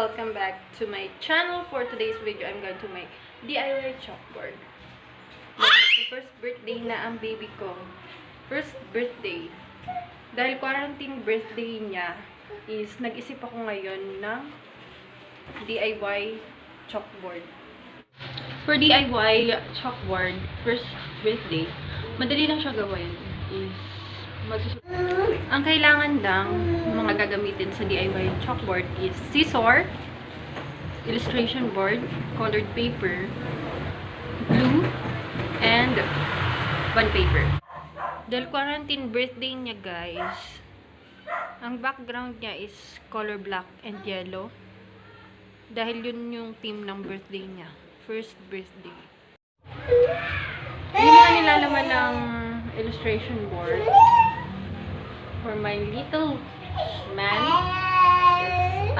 Welcome back to my channel. For today's video, I'm going to make DIY chalkboard. Dahil first birthday na ang baby ko. First birthday. Dahil quarantine birthday niya is nag-isip ako ngayon ng DIY chalkboard. For DIY chalkboard, first birthday, madali lang siya gawin. Is magsusunod. Ang kailangan lang mga gagamitin sa DIY chalkboard is scissor, illustration board, colored paper, glue, and bond paper. Dahil quarantine birthday niya guys, ang background niya is color black and yellow. Dahil yun yung theme ng birthday niya. First birthday. Yung mga nilalaman ng illustration board for my little man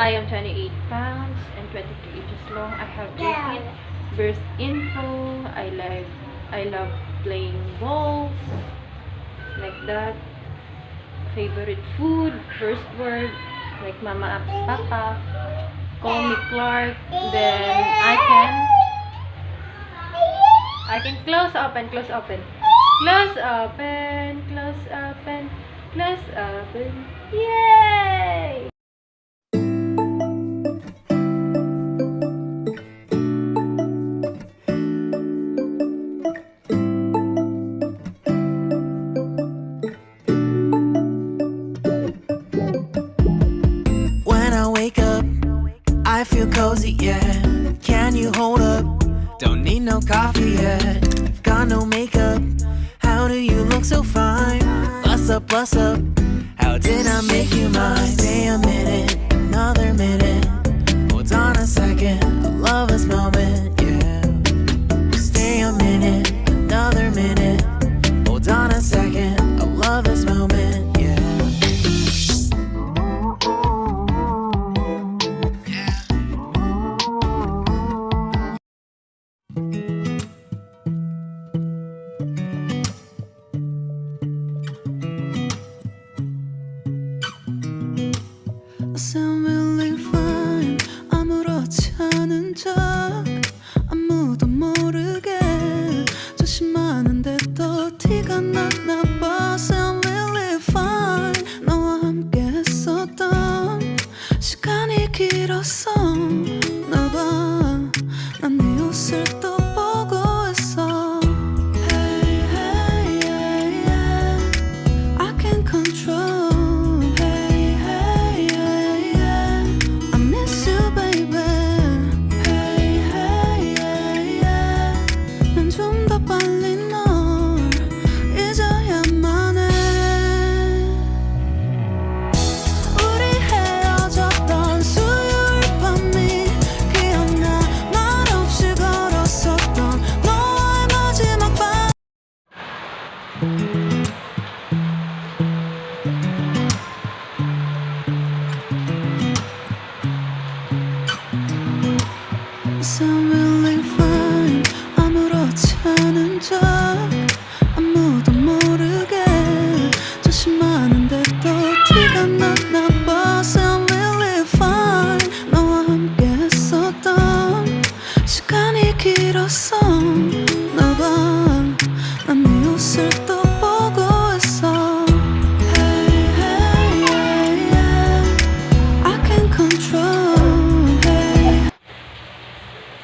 I am 28 pounds and 22 inches long. I have 18 birth info. I love I love playing balls like that. Favorite food, first word like mama, papa, call me Clark. Then I can I can close open, close open. Close open, close open, close open. Yay! Wake up, I feel cozy, yeah. Can you hold up? Don't need no coffee yet. Got no makeup. How do you look so fine? Bust up, bust up. How did I make you mine? Stay a minute, another minute. Hold on a second, sound 아무렇지 않은 척. 아무도 모르게. 조심하는데 또 티가 났나 봐. Sound 너와 함께 했었던 시간이 길었어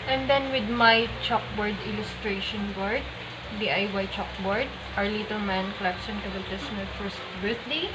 I'm done with my chalkboard illustration board, DIY chalkboard. Our little man collection this my first birthday.